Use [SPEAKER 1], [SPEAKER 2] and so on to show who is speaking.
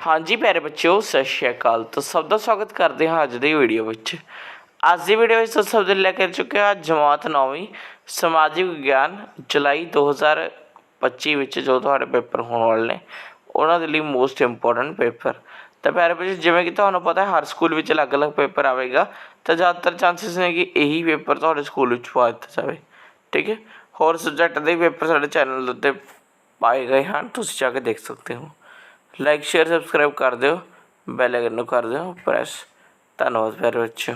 [SPEAKER 1] ਹਾਂਜੀ ਪਿਆਰੇ ਬੱਚਿਓ, ਸਤਿ ਸ਼੍ਰੀ ਅਕਾਲ। ਤਾਂ ਸਭ ਦਾ ਸਵਾਗਤ ਕਰਦੇ ਹਾਂ ਅੱਜ ਦੀ ਵੀਡੀਓ ਵਿੱਚ। ਅੱਜ ਦੀ ਵੀਡੀਓ ਵਿੱਚ ਤੁਸੀਂ ਸਭ ਦੇ ਲੈ ਕੇ ਚੁੱਕੇ ਹਾਂ ਜਮਾਤ 9ਵੀਂ ਸਮਾਜਿਕ ਵਿਗਿਆਨ, ਜੁਲਾਈ 2025 ਵਿੱਚ ਜੋ ਤੁਹਾਡੇ ਪੇਪਰ ਹੋਣ ਵਾਲੇ ਨੇ, ਉਹਨਾਂ ਦੇ ਲਈ ਮੋਸਟ ਇੰਪੋਰਟੈਂਟ ਪੇਪਰ ਤਾਂ ਪਿਆਰੇ ਬੱਚੇ ਜਿਵੇਂ ਕਿ ਤੁਹਾਨੂੰ ਪਤਾ ਹੈ, ਹਰ ਸਕੂਲ ਵਿੱਚ ਅਲੱਗ-ਅਲੱਗ ਪੇਪਰ ਆਵੇਗਾ। ਤਾਂ ਜ਼ਿਆਦਾਤਰ ਚਾਂਸਸ ਨੇ ਕਿ ਇਹੀ ਪੇਪਰ ਤੁਹਾਡੇ ਸਕੂਲ ਵਿੱਚ ਪਾ ਦਿੱਤਾ ਜਾਵੇ। ਠੀਕ ਹੈ? ਹੋਰ ਸਬਜੈਕਟ ਦੇ ਪੇਪਰ ਸਾਡੇ ਚੈਨਲ ਉੱਤੇ ਪਾਏ ਗਏ ਹਨ, ਤੁਸੀਂ ਜਾ ਕੇ ਦੇਖ ਸਕਦੇ ਹੋ। ਲਾਈਕ ਸ਼ੇਅਰ ਸਬਸਕ੍ਰਾਈਬ ਕਰ ਦਿਓ। ਬੈਲ ਆਈਕਨ ਨੂੰ ਕਰ ਦਿਓ। ਪ੍ਰੈਸ ਧੰਨਵਾਦ ਪਿਆਰੇ ਬੱਚਿਓ।